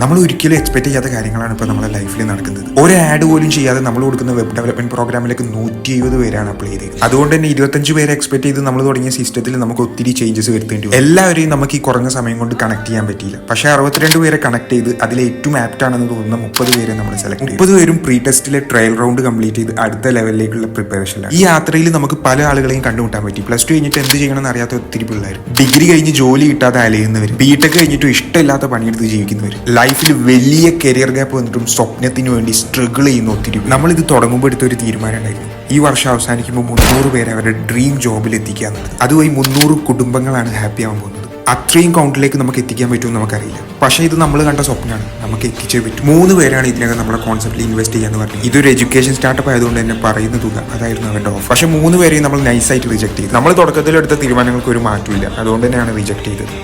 നമ്മൾ ഒരിക്കലും എക്സ്പെക്ട് ചെയ്യാത്ത കാര്യങ്ങളാണ് ഇപ്പോൾ നമ്മുടെ ലൈഫിൽ നടക്കുന്നത്. ഒരു ആഡ് പോലും ചെയ്യാതെ നമ്മൾ കൊടുക്കുന്ന വെബ് ഡെവലപ്മെന്റ് പ്രോഗ്രാമിലേക്ക് നൂറ്റി എഴുപത് പേരാണ് അപ്ലൈ ചെയ്തത്. അതുകൊണ്ട് തന്നെ ഇരുപത്തഞ്ച് പേരെ എക്സ്പെക്ട് ചെയ്ത് നമ്മൾ തുടങ്ങിയ സിസ്റ്റത്തിൽ നമുക്ക് ഒത്തിരി ചേഞ്ചസ് വരുത്തേണ്ടി വരും. എല്ലാവരെയും നമുക്ക് ഈ കുറഞ്ഞ സമയം കൊണ്ട് കണക്ട് ചെയ്യാൻ പറ്റിയില്ല. പക്ഷേ അറുപത്തിരണ്ട് പേരെ കണക്ട് ചെയ്ത് അതിൽ ഏറ്റവും ആപ്റ്റ് ആണെന്ന് തോന്നുന്ന മുപ്പത് പേരെ നമ്മൾ സെലക്ട് ചെയ്തു. മുപ്പത് പേരും പ്രീ ടെസ്റ്റിലെ ട്രയൽ റൗണ്ട് കംപ്ലീറ്റ് ചെയ്ത് അടുത്ത ലെവലിലേക്കുള്ള പ്രിപ്പറേഷനിലാണ് ഈ യാത്രയിൽ നമുക്ക് പല ആളുകളെയും കണ്ടുമുട്ടാൻ പറ്റി. പ്ലസ് ടു കഴിഞ്ഞിട്ട് എന്ത് ചെയ്യണമെന്ന് അറിയാത്ത ഒത്തിരി പിള്ളേർ ഡിഗ്രി കഴിഞ്ഞ് ജോലി കിട്ടാതെ അലയുന്നവർ ബി ടെക് കഴിഞ്ഞിട്ട് ഇഷ്ടമില്ലാത്ത പണിയെടുത്ത് ജീവിക്കുന്നവർ ലൈഫിൽ വലിയ കരിയർ ഗ്യാപ്പ് വന്നിട്ടും സ്വപ്നത്തിന് വേണ്ടി സ്ട്രഗിൾ ചെയ്യുന്ന ഒത്തിരി. നമ്മളിത് തുടങ്ങുമ്പോൾ എടുത്ത ഒരു തീരുമാനം ഉണ്ടായിരുന്നു. ഈ വർഷം അവസാനിക്കുമ്പോൾ മുന്നൂറ് പേരെ അവരുടെ ഡ്രീം ജോബിൽ എത്തിക്കുക അതുവഴി മുന്നൂറ് കുടുംബങ്ങളാണ് ഹാപ്പി ആവാൻ പോകുന്നത്. അത്രയും കൗണ്ടിലേക്ക് നമുക്ക് എത്തിക്കാൻ പറ്റുമെന്ന് നമുക്കറിയില്ല. പക്ഷേ ഇത് നമ്മൾ കണ്ട സ്വപ്നമാണ്. നമുക്ക് എത്തിച്ചേ പറ്റും. മൂന്ന് പേരാണ് ഇതിനകം നമ്മുടെ കോൺസെപ്റ്റിൽ ഇൻവെസ്റ്റ് ചെയ്യാന്ന് പറഞ്ഞത്. ഇതൊരു എഡ്യൂക്കേഷൻ സ്റ്റാർട്ടപ്പ് ആയതുകൊണ്ട് തന്നെ പറയുന്ന തുക അതായിരുന്നു അവരുടെ ഓഫർ പക്ഷേ മൂന്ന് പേരെയും നമ്മൾ നൈസായിട്ട് റിജക്ട് ചെയ്തു. നമ്മൾ തുടക്കത്തിൽ എടുത്ത തീരുമാനങ്ങൾക്ക് ഒരു മാറ്റമില്ല അതുകൊണ്ട് തന്നെയാണ് റിജക്ട് ചെയ്തത്.